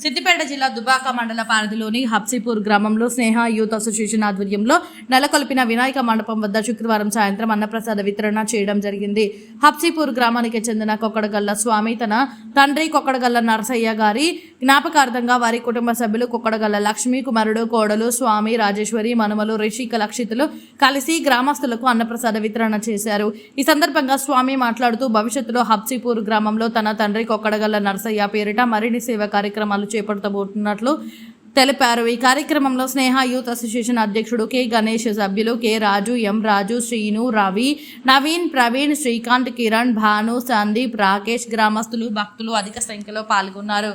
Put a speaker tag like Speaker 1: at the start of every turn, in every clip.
Speaker 1: సిద్దిపేట జిల్లా దుబాక మండల పరిధిలోని హబ్సీపూర్ గ్రామంలో స్నేహ యూత్ అసోసియేషన్ ఆధ్వర్యంలో నెలకొల్పిన వినాయక మండపం వద్ద శుక్రవారం సాయంత్రం అన్నప్రసాద వితరణ చేయడం జరిగింది. హబ్సీపూర్ గ్రామానికి చెందిన కొక్కడగల్ల స్వామి తన తండ్రి కొక్కడగల్ల నరసయ్య గారి జ్ఞాపకార్థంగా వారి కుటుంబ సభ్యులు కుక్కడగల్ల లక్ష్మీ కుమారుడు కోడలు స్వామి రాజేశ్వరి మనుమలు రిషిక లక్షితులు కలిసి గ్రామస్తులకు అన్నప్రసాద వితరణ చేశారు. ఈ సందర్భంగా స్వామి మాట్లాడుతూ భవిష్యత్తులో హబ్సీపూర్ గ్రామంలో తన తండ్రి కొక్కడగల్ల నర్సయ్య పేరిట మరిన్ని సేవ కార్యక్రమాలు చేపడతబోతున్నట్లు తెలిపారు. ఈ కార్యక్రమంలో స్నేహ యూత్ అసోసియేషన్ అధ్యక్షుడు కె. గణేష్ సభ్యులు కె. రాజు ఎం. రాజు శ్రీను రవి నవీన్ ప్రవీణ్ శ్రీకాంత్ కిరణ్ భాను సందీప్ రాకేష్ గ్రామస్తులు భక్తులు అధిక సంఖ్యలో పాల్గొన్నారు.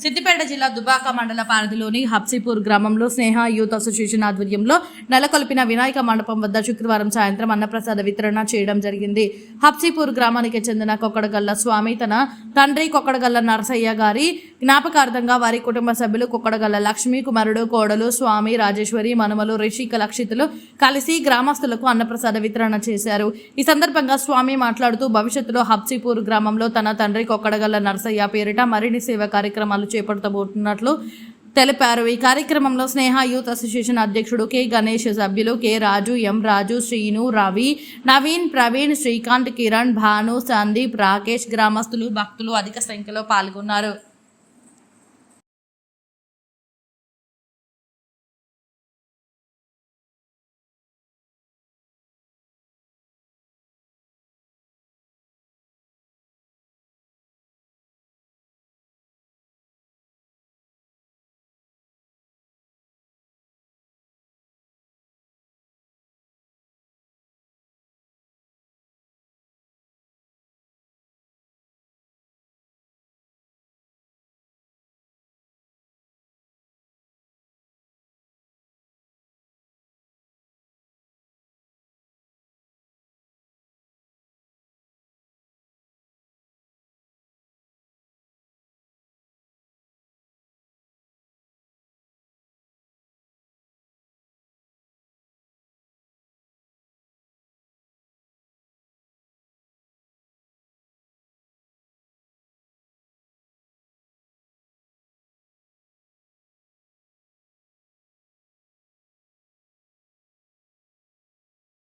Speaker 1: సిద్దిపేట జిల్లా దుబాక మండల పరిధిలోని హబ్సీపూర్ గ్రామంలో స్నేహ యూత్ అసోసియేషన్ ఆధ్వర్యంలో నెలకొల్పిన వినాయక మండపం వద్ద శుక్రవారం సాయంత్రం అన్నప్రసాద వితరణ చేయడం జరిగింది. హబ్సీపూర్ గ్రామానికి చెందిన కొక్కడగల్ల స్వామి తన తండ్రి కొక్కడగల్ల నరసయ్య గారి జ్ఞాపకార్థంగా వారి కుటుంబ సభ్యులు కుక్కడగల్ల లక్ష్మీ కుమారుడు కోడలు స్వామి రాజేశ్వరి మనుమలు రిషిక లక్షితులు కలిసి గ్రామస్తులకు అన్నప్రసాద వితరణ చేశారు. ఈ సందర్భంగా స్వామి మాట్లాడుతూ భవిష్యత్తులో హబ్సీపూర్ గ్రామంలో తన తండ్రి కొక్కడగల్ల నర్సయ్య పేరిట మరిన్ని సేవ కార్యక్రమాలు చేపడతబోతున్నట్లు తెలిపారు. ఈ కార్యక్రమంలో స్నేహ యూత్ అసోసియేషన్ అధ్యక్షుడు కె. గణేష్ సభ్యులు కె. రాజు ఎం. రాజు శ్రీను రవి నవీన్ ప్రవీణ్ శ్రీకాంత్ కిరణ్ భాను సందీప్ రాకేష్ గ్రామస్తులు భక్తులు అధిక సంఖ్యలో పాల్గొన్నారు.